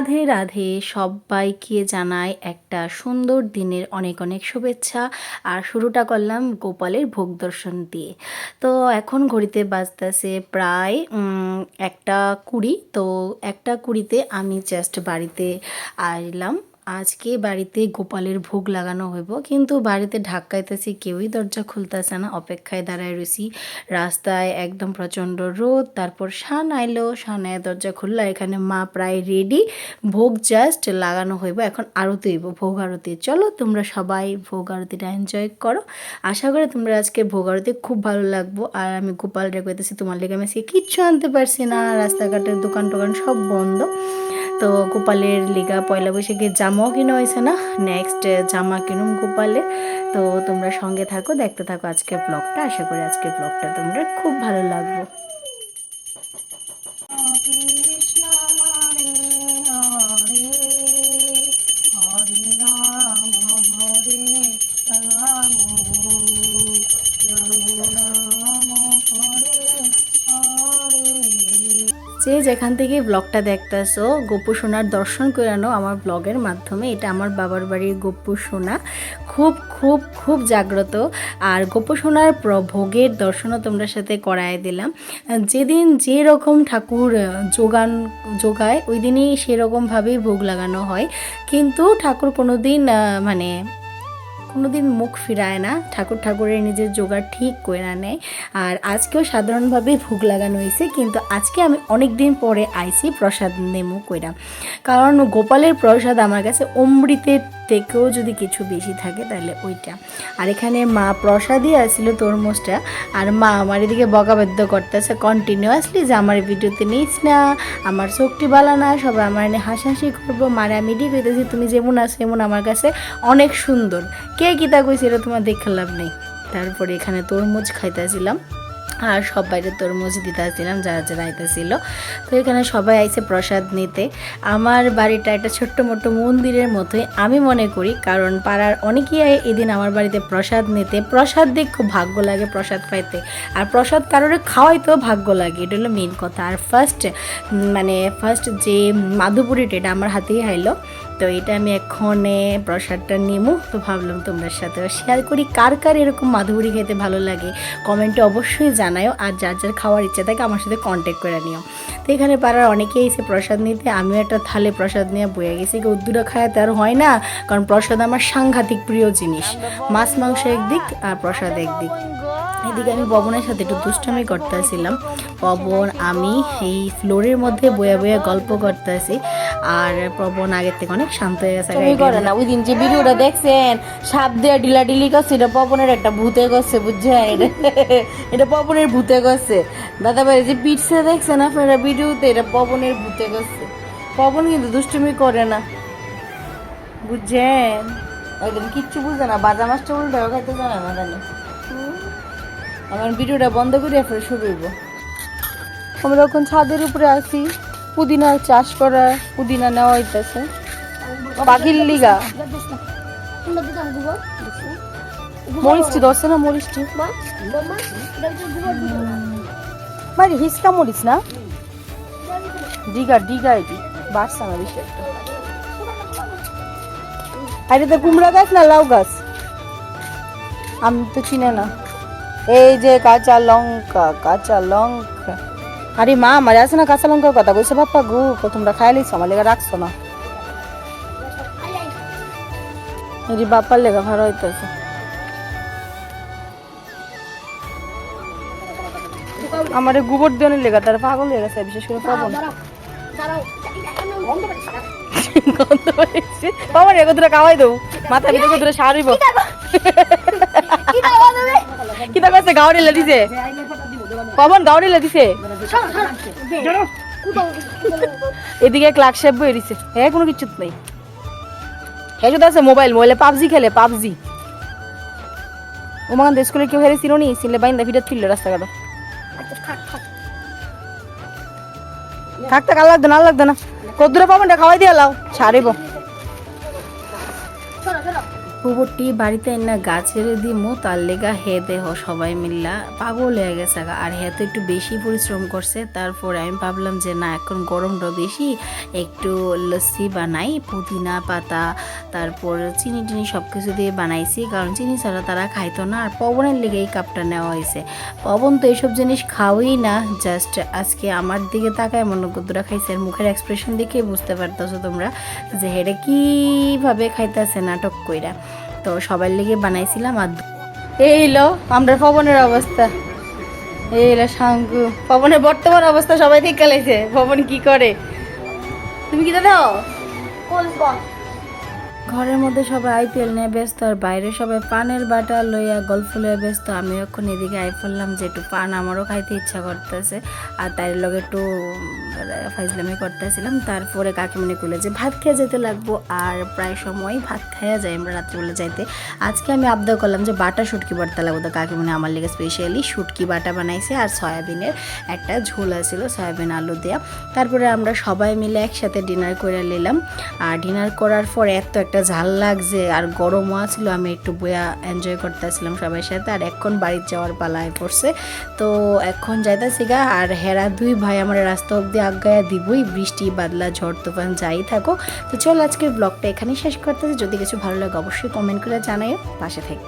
রাধে রাধে সবাইকে জানায় একটা সুন্দর দিনের অনেক অনেক শুভেচ্ছা। আর শুরুটা করলাম গোপালের ভোগ দর্শন দিয়ে। তো এখন ঘড়িতে বাজতেছে প্রায় একটা কুড়ি। তো একটা কুড়িতে আমি জাস্ট বাড়িতে আসলাম। আজকে বাড়িতে গোপালের ভোগ লাগানো হইব, কিন্তু বাড়িতে ঢাকাইতেছি কেউই, দরজা খুলতেছে না। অপেক্ষায় দাঁড়ায় রয়েছি রাস্তায়, একদম প্রচণ্ড রোদ। তারপর শান আইলো, শান আয় দরজা খুললো। এখানে মা প্রায় রেডি ভোগ জাস্ট লাগানো হইব। এখন আরতি হইব, ভোগ আরতি। চলো তোমরা সবাই ভোগ আরতিটা এনজয় করো। আশা করি তোমরা আজকে ভোগ আরতি খুব ভালো লাগবো। আর আমি গোপাল রেখেছি তোমার লেগে আমি কিচ্ছু আনতে পারছি না। রাস্তাঘাটের দোকান টোকান সব বন্ধ। তো গোপালের লিগা পয়লা বৈশাখে জামাও কিনা হয়েছে না? নেক্সট জামা কিনুম গোপালের। তো তোমরা সঙ্গে থাকো, দেখতে থাকো আজকের ব্লগটা আশা করি আজকের ব্লগটা তোমরা খুব ভালো লাগবে। যে যেখান থেকে ব্লগটা দেখতেছো গোপু সোনার দর্শন করানো আমার ব্লগের মাধ্যমে, এটা আমার বাবার বাড়ির গোপু সোনা। খুব খুব খুব জাগ্রত। আর গোপু সোনার ভোগের দর্শনও তোমরা সাথে করায় দিলাম। যেদিন যে রকম ঠাকুর যোগান, যোগায়, ওই দিনই সেরকমভাবেই ভোগ লাগানো হয়। কিন্তু ঠাকুর কোনো দিন মানে কোনোদিন মুখ ফিরায় না। ঠাকুর ঠাকুরের নিজের জোগাড় ঠিক করে নেয় আর আজকেও সাধারণভাবে ভোগ লাগানো হয়েছে, কিন্তু আজকে আমি অনেক দিন পরে আইছি প্রসাদ নেমু কইরা। কারণ গোপালের প্রসাদ আমার কাছে অমৃতের থেকেও যদি কিছু বেশি থাকে তাহলে ওইটা। আর এখানে মা প্রসাদই আসছিল তরমুজটা। আর মা আমার এদিকে বকাবাদ্য করতেছে কন্টিনিউয়াসলি যে আমার ভিডিওতে নিস না, আমার চোখটি বালা না, সবাই আমার এনে হাসাহাসি করব। মারে, আমি এটি কইতেছি, তুমি যেমন আছো এমন আমার কাছে অনেক সুন্দর। কে গীতা কইছে এটা তোমার দেখে লাভ নেই। তারপরে এখানে তরমুজ খাইতেছিলাম। আর সব বাইরে তরমুজ দিতে আসছিলাম যারা যারা আইতেছিল। তো এখানে সবাই আইছে প্রসাদ নিতে। আমার বাড়িটা একটা ছোট্ট মোট্ট মন্দিরের মতোই আমি মনে করি, কারণ পাড়ার অনেকেই এদিন আমার বাড়িতে প্রসাদ নিতে। প্রসাদ দিয়ে খুব ভাগ্য লাগে প্রসাদ পাইতে। আর প্রসাদ কারোর খাওয়াইতেও ভাগ্য লাগে, এটা হলো মেন কথা। আর ফার্স্ট মানে ফার্স্ট যে মাধুপুরিটা, এটা আমার হাতেই হাইলো। তো এটা আমি এক্ষণে প্রসাদটা নিমু, তো ভাবলাম তোমরা সাথে শেয়ার করি। কার কার এরকম মাধুরী খেতে ভালো লাগে? কমেন্টে অবশ্যই জানাও আর যার যার খাওয়ার ইচ্ছা থাকে আমার সাথে কন্ট্যাক্ট করে নিও। তো এখানে পাড়ার অনেকেই এসে প্রসাদ নিতে, আমিও একটা থালে প্রসাদ নিয়ে বয়ে গেছি। উদ্দুরা খায় তার হয় না, কারণ প্রসাদ আমার সাংঘাতিক প্রিয় জিনিস। মাছ, মাংস একদিক আর প্রসাদ একদিক। এদিকে আমি পবনের সাথে একটু দুষ্টামি করতেছিলাম। পবন আমি এই ফ্লোরের মধ্যে বয়ে বয়ে গল্প করতেছি। আর পবন আগের থেকে অনেক শান্ত হয়ে গেছে তুমি করে না ওই দিন যে ভিডিওটা দেখছেন সাপ দিয়ে ডিলা ডিলি করছে এটা পবনের একটা ভূতে করছে বুঝছেন? এটা এটা পবনের ভূতে করছে। দাদা ভাই যে পিটছে দেখছেন আপনারা ভিডিওতে এটা পবনের ভূতে করছে। পবন কিন্তু দুষ্টুমি করে না। বুঝছেন? একদম কিচ্ছু বুঝে না বাজা মাছটা উল্টা খাইতে জানে না জানি। আমার ভিডিওটা বন্ধ করে এরপরে শুরু আমরা এখন ছাদের উপরে আছি। পুদিনার চাষ করা, পুদিনা নেওয়া হইতেছে। পাখির লিগা। মরিচটি ধরছে না মরিচটি? মানে হিসকা মরিচ না? ডিগা ডিগা এটি। বাড়ছে না বেশি একটা। আর এটা কুমড়া গাছ না লাউ গাছ? আমি তো চিনে না। এই যে কাঁচা লঙ্কা কাঁচা লঙ্কা। আরে মা আমার আছে না কাঁচা লঙ্কার কথা কইছে বাপ্পা গু তোমরা খাই লিছো আমার লেগে রাখছো না এটি বাপ্পার লেগে ভালো হইতেছে আমার গোবর দেওয়ানের লেগা তার পাগল হয়ে গেছে বিশেষ করে পাবন পাবন এগো দূরে খাওয়াই দেবো মাথা ভিতরে দূরে সারিব কিতা কইছে গাউরি লে পবন গাউরি লে দিছে। এদিকে ক্লাক শেপ বই দিছে। হ্যাঁ কোনো কিছু নেই। হ্যাঁ শুধু আছে মোবাইল, মোবাইলে পাবজি খেলে, পাবজি। ওমান স্কুলে কেউ হেরে ছিল নি সিলে বাইন্দা ভিডিও ছিল রাস্তাঘাট থাকতে কাল লাগতো না লাগতো না। কদ্দুরে পাবন খাওয়াই দিয়ে লাও, ছাড়িব। গোবরটি বাড়িতে না গাছের দিমু, তার লেগা হে দেহ সবাই মিল্লা। পাগল হয়ে গেছে আর হে তো একটু বেশি পরিশ্রম করছে। তারপরে আমি ভাবলাম যে, না, এখন গরমটা বেশি, একটু লস্যি বানাই, পুদিনা পাতা, তারপর চিনি টিনি সব কিছু দিয়ে বানাইছি। কারণ চিনি ছাড়া তারা খাইতো না, আর পবনের লেগে এই কাপটা নেওয়া হয়েছে পবন তো এইসব জিনিস খাওয়াই না, জাস্ট আজকে আমার দিকে তাকায় মনে কদ্দুরা খাইছে। আর মুখের এক্সপ্রেশন দেখে বুঝতে পারতেছো তোমরা যে হেরে কীভাবে খাইতেছে নাটক কইরা। তো সবার লেগে বানাইছিলাম আর এই লো, আমরা পবনের অবস্থা। এই লো শাঙ্কু পবনের বর্তমান অবস্থা সবাই ঠিক গেলেছে পবন কি করে? তুমি কি দাদা ঘরের মধ্যে সবাই আইপিএল নিয়ে ব্যস্ত আর বাইরে সবাই পানের বাটা লইয়া গল্প লইয়া ব্যস্ত। আমি এখন এদিকে আই পড়লাম যে একটু পান আমারও খাইতে ইচ্ছা করতেছে। আর তার লগে একটু ফাইজলামি করতেছিলাম। তারপরে কাকিমনি কইলে যে, ভাত খেয়ে যেতে লাগবো। আর প্রায় সময় ভাত খাইয়া যায় আমরা রাত্রিবেলা যাইতে। আজকে আমি আবদার করলাম যে, বাটা শুটকি বাটতে লাগবো। তো কাকিমনি আমার লেগে স্পেশালি শুটকি বাটা বানাইছে আর সয়াবিনের একটা ঝোল আছিল, সয়াবিন আলু দেওয়া তারপরে আমরা সবাই মিলে একসাথে ডিনার করে নিলাম। আর ডিনার করার পর এত একটা ঝাল লাগছে আর গরমও আছিল, আমি একটু বয়া এনজয় করতেছিলাম সবার সাথে। আর এখন বাড়ির যাওয়ার পালায় পড়ছে। তো এখন যাইতেছি গা, আর হেরা দুই ভাই আমার রাস্তা অব্দি আজ্ঞায়া দিবই, বৃষ্টি, বাদলা, ঝড়, তুফান, যাই থাকো তো চল আজকের ব্লগটা এখানেই শেষ করতেছি যদি কিছু ভালো লাগে অবশ্যই কমেন্ট করে জানাই পাশে থেকে